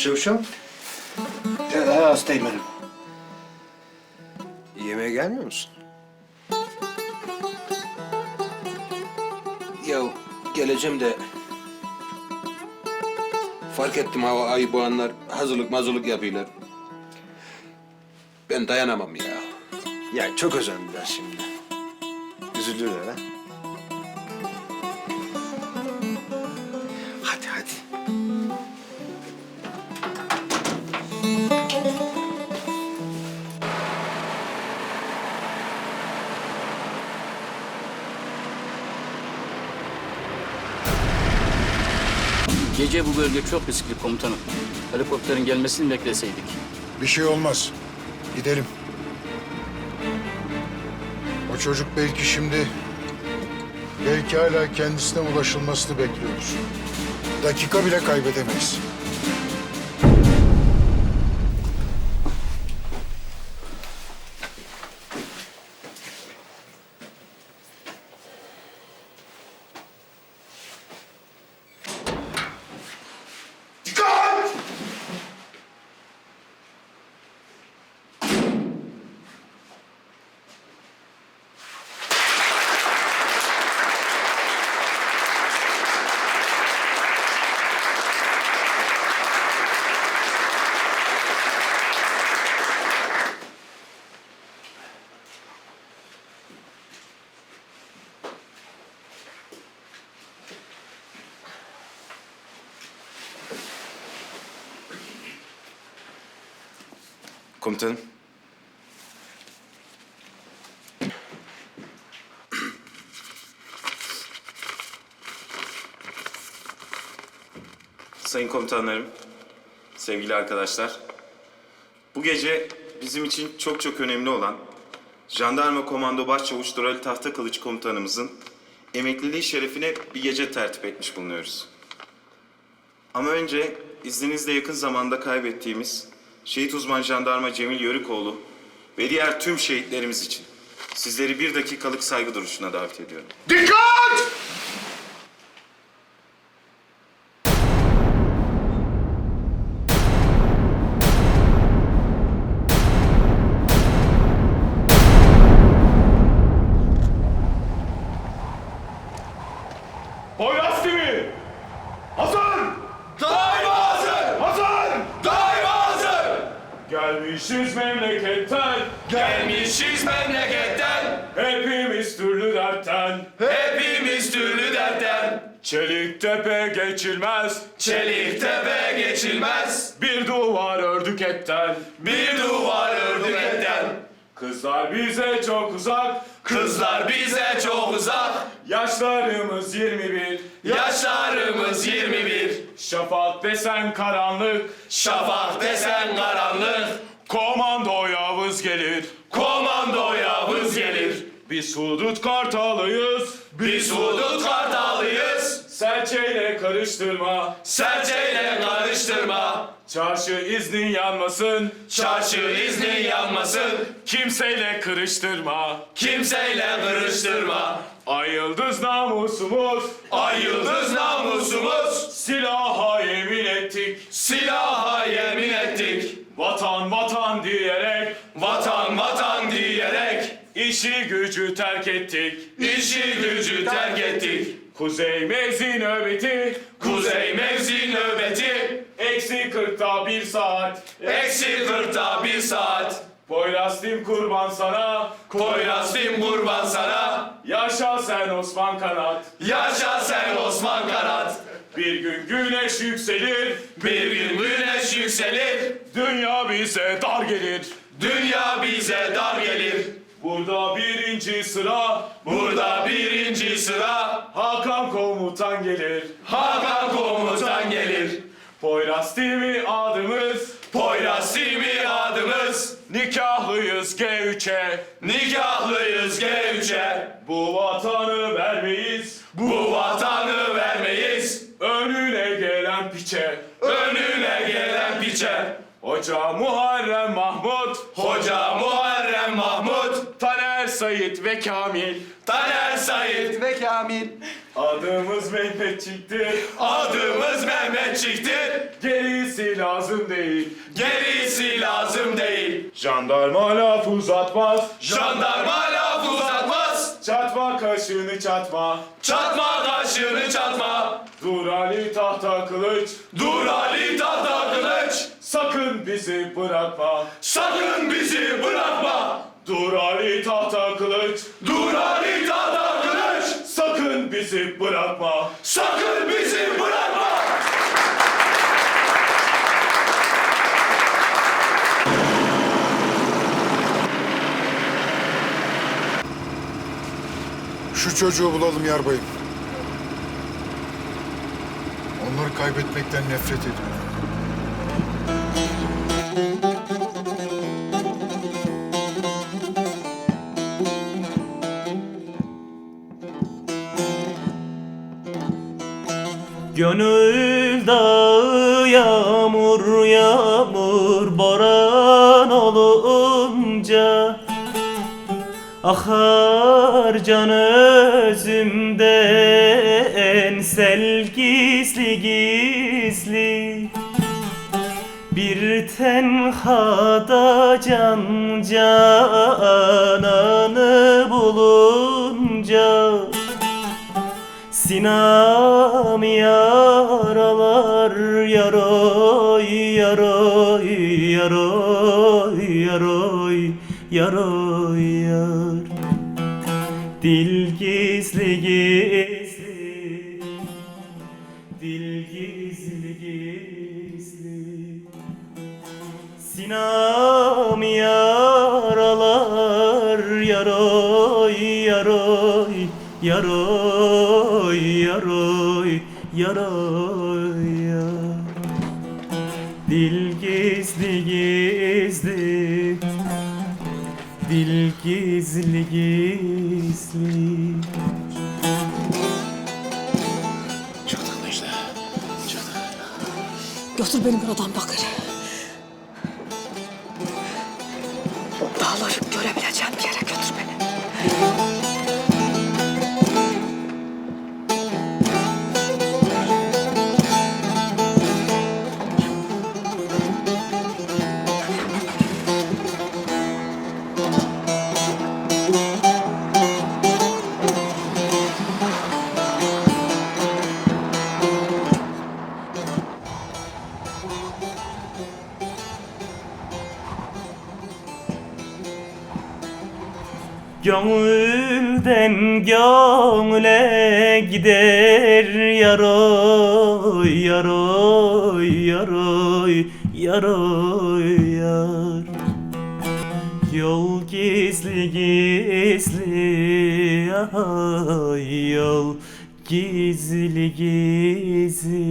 Başçavuşum, Ee, hastayım benim. yemeğe gelmiyor musun? Ya geleceğim de fark ettim hava ay boğanlar hazırlık mazırlık yapıyorlar. Ben dayanamam ya. Ya çok özendiler şimdi. Üzülürler ha. Gece bu bölge çok riskli komutanım. Helikopterin gelmesini bekleseydik. Bir şey olmaz. Gidelim. O çocuk belki şimdi, belki hala kendisine ulaşılmasını bekliyordur. Dakika bile kaybedemeyiz. Komutanım. Sayın komutanlarım, sevgili arkadaşlar. Bu gece bizim için çok çok önemli olan Jandarma Komando Başçavuş Durali Tahtakılıç komutanımızın emekliliği şerefine bir gece tertip etmiş bulunuyoruz. Ama önce izninizle yakın zamanda kaybettiğimiz şehit uzman jandarma Cemil Yörükoğlu ve diğer tüm şehitlerimiz için sizleri bir dakikalık saygı duruşuna davet ediyorum. Dikkat! Gelmişiz memleketten, Gelmişiz memleketten, hepimiz türlü dertten. hepimiz türlü dertten. Çelik tepe geçilmez, Çelik tepe geçilmez, bir duvar ördük etten. bir duvar ördük etten. Kızlar bize çok uzak, Kızlar bize çok uzak, yaşlarımız 21. yaşlarımız 21. Şafak desen karanlık, Şafak desen karanlık, komando Yavuz gelir. komando Yavuz gelir. Biz hudut kartalıyız, Biz hudut kartalıyız, serçeyle karıştırma. serçeyle karıştırma. Çarşı iznin yanmasın, Çarşı iznin yanmasın, kimseyle kırıştırma. kimseyle kırıştırma. Ay yıldız namusumuz, Ay yıldız namusumuz, silaha yemin ettik. silaha yemin ettik. Vatan vatan diyerek, Vatan vatan diyerek işi gücü terk ettik. işi gücü terk ettik. Kuzey mevzi nöbeti, Kuzey mevzi nöbeti eksi kırkta bir saat. eksi kırkta bir saat. Poyrazlim kurban sana, Poyrazlim kurban sana. yaşa sen Osman Kanat. Yaşa sen Osman Kanat. Bir gün güneş yükselir, Bir gün güneş yükselir. dünya bize dar gelir. Dünya bize dar gelir. Burada birinci sıra, Burada birinci sıra Hakan komutan gelir. Hakan komutan gelir. Poyraz TV adımız, Poyraz TV adımız. nikahlıyız G3'e. Nikahlıyız G3'e. Bu vatanı vermeyiz, Bu vatanı vermeyiz. Önüne gelen piçe. Önüne gelen piçe. Hoca Muharrem Mahmut. Hoca. Sayit ve Kamil. Taner Said ve Kamil. Adımız Mehmetçik'tir. Adımız Mehmetçik'tir. Gerisi lazım değil. Gerisi lazım değil. Jandarma laf uzatmaz. Jandarma laf uzatmaz. Çatma kaşını çatma. Çatma kaşını çatma. Dur Ali tahta kılıç. Dur Ali tahta kılıç. Sakın bizi bırakma. Sakın bizi bırakma. Dur Ali kılıç. Dur Ali tahta kılıç. Sakın bizi bırakma. Sakın bizi bırakma. Şu çocuğu bulalım yarbayım. Onları kaybetmekten nefret ediyorum. Gönül dağı yağmur yağmur boran olunca Akar can özümden sel gizli gizli. Bir tenhada can cananı bulunca Sinam yaralar yaroy yaroy yaroy yaroy yaroy yar. Dil gizli gizli Dil gizli gizli. Sinam yaralar yaroy yaroy yaroy yaroy yaroy yar Dil gizli gizli. Dil gizli gizli. Götür beni buradan Bakır. Gönülden gönüle gider yaroy yaroy yaroy yaroy yar. Yol gizli gizli ay yol gizli gizli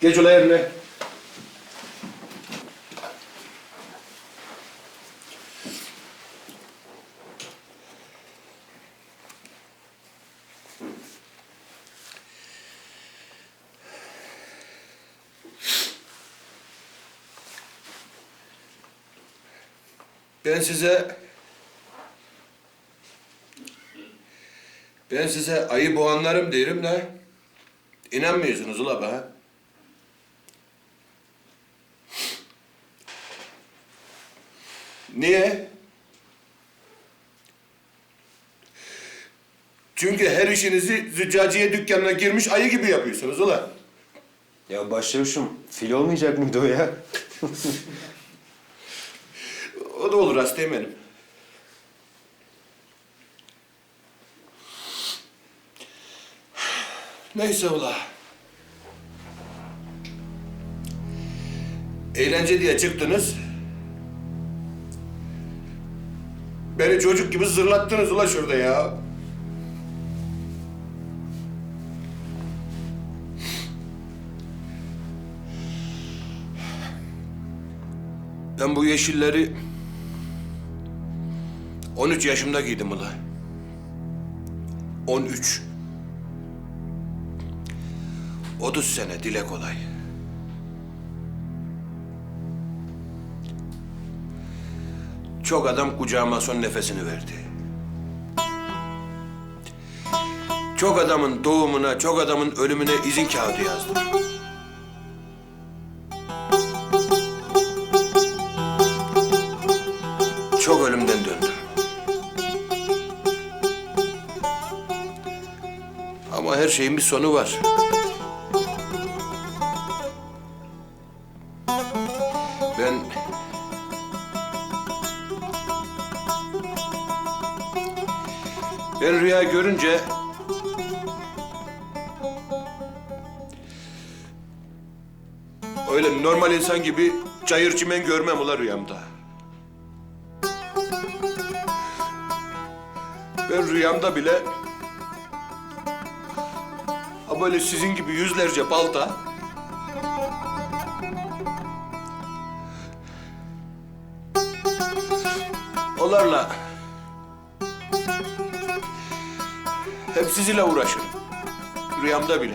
Geç ula yerine. Ben size ben size ayı boğanlarım derim de inanmıyorsunuz ula be. Niye? Çünkü her işinizi züccaciye dükkanına girmiş ayı gibi yapıyorsunuz ulan. Ya başlamışım. Fil olmayacak mıydı o ya? O da olur hastayım benim. Neyse ula. Eğlence diye çıktınız. Beni çocuk gibi zırlattınız ula şurada ya. Ben bu yeşilleri 13 yaşımda giydim ula. 13. 30 sene dile kolay. Çok adam kucağıma son nefesini verdi. Çok adamın doğumuna, çok adamın ölümüne izin kağıdı yazdım. Çok ölümden döndüm. Ama her şeyin bir sonu var. Rüya görünce öyle normal insan gibi çayır çimen görmem ula rüyamda. Ben rüyamda bile ha böyle sizin gibi yüzlerce balta onlarla hep sizinle uğraşırım. Rüyamda bile.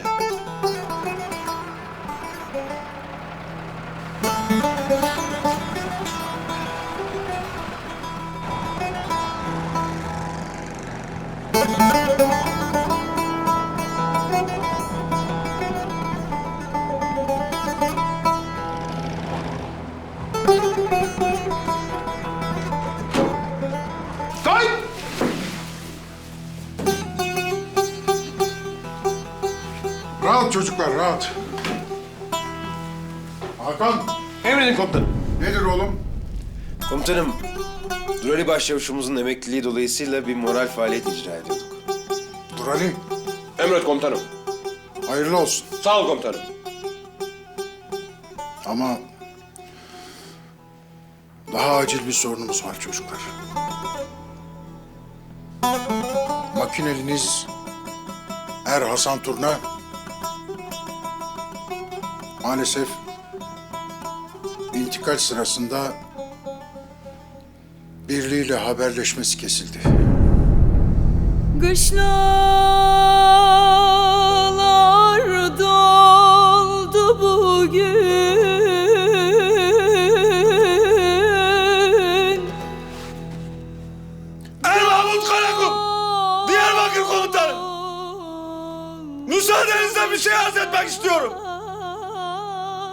Komutanım, Durali Başçavuşumuzun emekliliği dolayısıyla bir moral faaliyet icra ediyorduk. Dur Ali, Emret komutanım. hayırlı olsun. Sağ ol komutanım. Ama daha acil bir sorunumuz var çocuklar. Makineliniz Er Hasan Turna maalesef intikal sırasında birliğiyle haberleşmesi kesildi. Kışlalar doldu bugün. Er Mahmut Karakum. Diyarbakır komutanım. Müsaadenizle bir şey arz etmek istiyorum.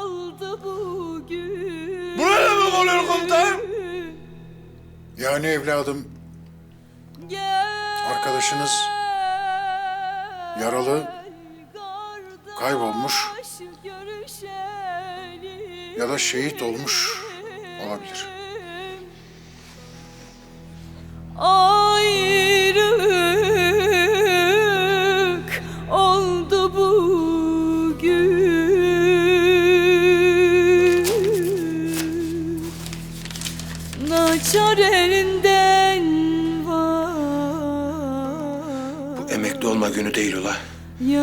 Aldı bugün. Buraya mı oluyor? Yani evladım Arkadaşınız yaralı, kaybolmuş ya da şehit olmuş olabilir. Ayrılık emekli olma günü değil ula. Yar,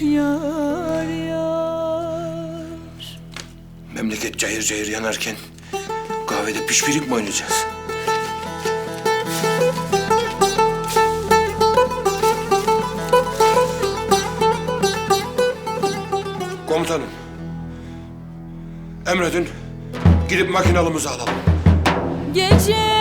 yar, yar Memleket cayır cayır yanarken kahvede pişpirik mi oynayacağız? Komutanım. Emredin. Gidip makinalımızı alalım. Gece